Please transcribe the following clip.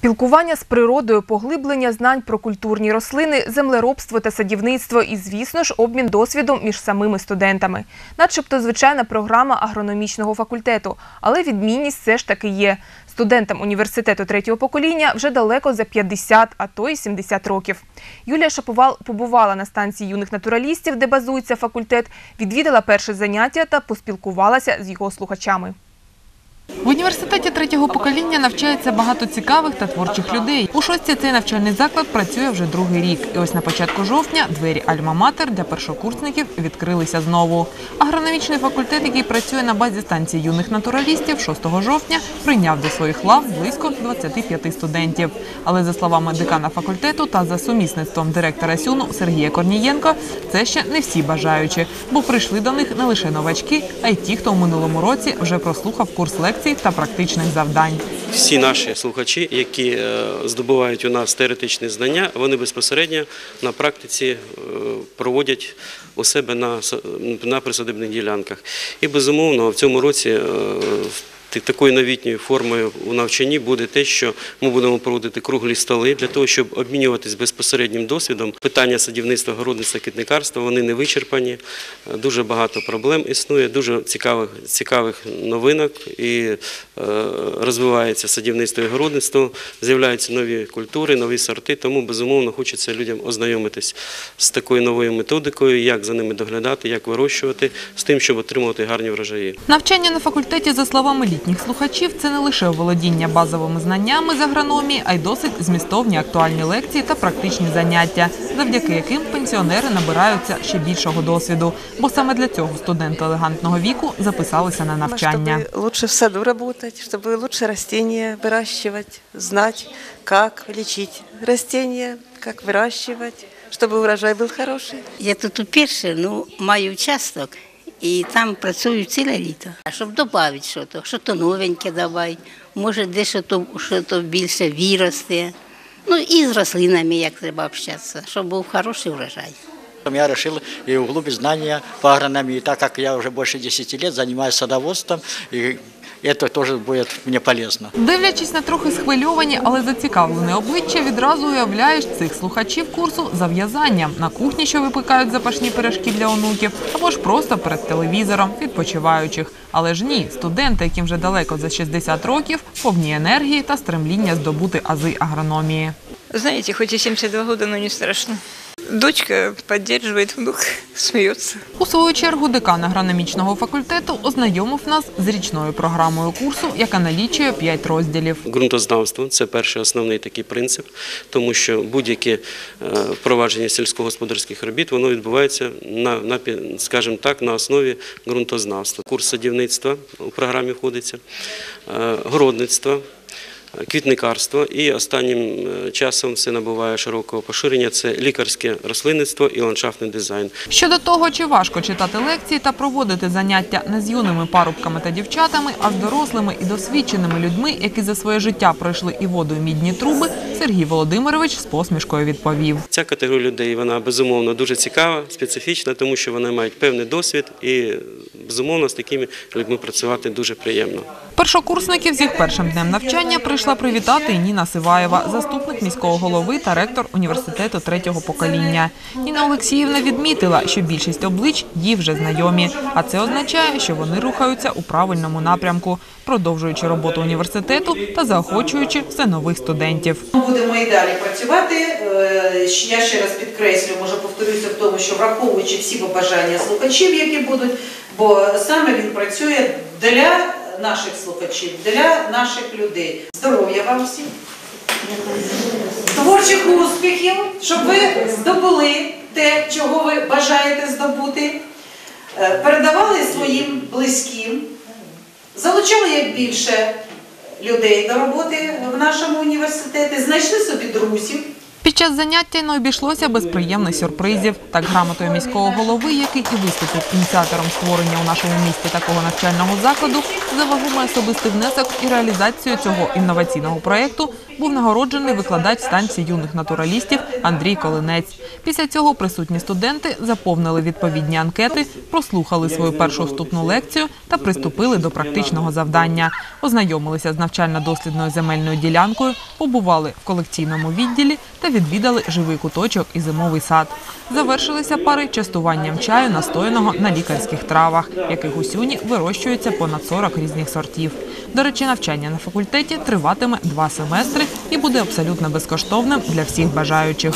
Спілкування з природою, поглиблення знань про культурні рослини, землеробство та садівництво і, звісно ж, обмін досвідом між самими студентами. Начебто звичайна програма агрономічного факультету, але відмінність все ж таки є. Студентам університету третього покоління вже далеко за 50, а то й 70 років. Юлія Шаповал побувала на станції юних натуралістів, де базується факультет, відвідала перше заняття та поспілкувалася з його слухачами. В університеті третього покоління навчається багато цікавих та творчих людей. У шостці цей навчальний заклад працює вже другий рік. І ось на початку жовтня двері Альма-Матер для першокурсників відкрилися знову. Агрономічний факультет, який працює на базі станції юних натуралістів, 6 жовтня прийняв до своїх лав близько 25 студентів. Але за словами декана факультету та за сумісництвом директора СЮНу Сергія Корнієнко, це ще не всі бажаючі, бо прийшли до них не лише новачки, а й ті, хто у минулому році вже прослухав курс лекцій та практичних завдань. Всі наші слухачі, які е, здобувають у нас теоретичні знання, вони безпосередньо на практиці е, проводять у себе на, на присадибних ділянках. І безумовно в цьому році е, такою новітньою формою у навчанні буде те, що ми будемо проводити круглі столи для того, щоб обмінюватись безпосереднім досвідом. Питання садівництва, городництва, квітникарства вони не вичерпані. Дуже багато проблем існує, дуже цікавих, цікавих новинок і е, розвивається садівництво і городництво, з'являються нові культури, нові сорти. Тому безумовно хочеться людям ознайомитись з такою новою методикою, як за ними доглядати, як вирощувати, з тим, щоб отримувати гарні врожаї. Навчання на факультеті, за словами літніх слухачів, це не лише володіння базовими знаннями з агрономії, а й досить змістовні актуальні лекції та практичні заняття, завдяки яким пенсіонери набираються ще більшого досвіду. Бо саме для цього студенти елегантного віку записалися на навчання. Чтобы лучше в саду работать, чтобы лучше растения выращивать, знать, как лечить растения, как выращивать, чтобы урожай был хороший. Я тут уперше, ну, маю участок, і там працюю ціле літо. А щоб додати щось, щось новеньке давай, може дещо то, що то більше виросте. Ну і з рослинами, як треба общатися, щоб був хороший врожай. Я решил и углубить знания по агрономии, так как я уже больше 10 лет занимаюсь садоводством, и это тоже будет мне полезно. Дивлячись на трохи схвильовані, але зацікавлене обличчя, відразу уявляєш цих слухачів курсу за в'язанням на кухні, що випікають запашні пиріжки для онуків, або ж просто перед телевізором відпочиваючих. Але ж ні, студенти, яким вже далеко за 60 років, повні енергії та стремління здобути ази агрономії. Знаете, хоть и 72 года, но не страшно. Дочка поддерживает, внук смеется. У свою чергу декан агрономічного факультету ознайомив нас з річною програмою курсу, яка налічує 5 розділів. Ґрунтознавство це перший основний такий принцип, тому що будь-яке е, впровадження сільськогосподарських робіт воно відбувається на, на скажімо так, на основі ґрунтознавства. Курс садівництва у програмі входиться, е, городництва. Квітникарство і останнім е, часом все набуває широкого поширення. Це лікарське рослинництво і ландшафтний дизайн. Щодо того, чи важко читати лекції та проводити заняття не з юними парубками та дівчатами, а з дорослими і досвідченими людьми, які за своє життя пройшли і воду, і мідні труби, Сергій Володимирович з посмішкою відповів. Ця категорія людей вона безумовно дуже цікава, специфічна, тому що вони мають певний досвід і безумовно з такими людьми працювати дуже приємно. Першокурсників з їх першим днем навчання прийшла привітати і Ніна Сиваєва, заступник міського голови та ректор університету третього покоління. Ніна Олексіївна відмітила, що більшість облич їй вже знайомі, а це означає, що вони рухаються у правильному напрямку, продовжуючи роботу університету та заохочуючи все нових студентів. Ми будемо і далі працювати. Е, Я ще раз підкреслю, може повторюся в тому, що враховуючи всі побажання слухачів, які будуть, бо саме він працює для наших слухачів, для наших людей. Здоров'я вам всім! Творчих успіхів, щоб ви здобули те, чого ви бажаєте здобути, Е, передавали своїм близьким, залучали як більше людей до роботи в нашому університеті, знайшли собі друзів. Час заняття не обійшлося без приємних сюрпризів. Так грамотою міського голови, який і виступив ініціатором створення у нашому місті такого навчального закладу, за вагомий особистий внесок і реалізацію цього інноваційного проєкту був нагороджений викладач станції юних натуралістів Андрій Колинець. Після цього присутні студенти заповнили відповідні анкети, прослухали свою першу вступну лекцію та приступили до практичного завдання. Ознайомилися з навчально-дослідною земельною ділянкою, побували в колекційному відділі та відвідали живий куточок і зимовий сад. Завершилися пари частуванням чаю, настояного на лікарських травах, яких у сюні вирощується понад 40 різних сортів. До речі, навчання на факультеті триватиме два семестри і буде абсолютно безкоштовним для всіх бажаючих.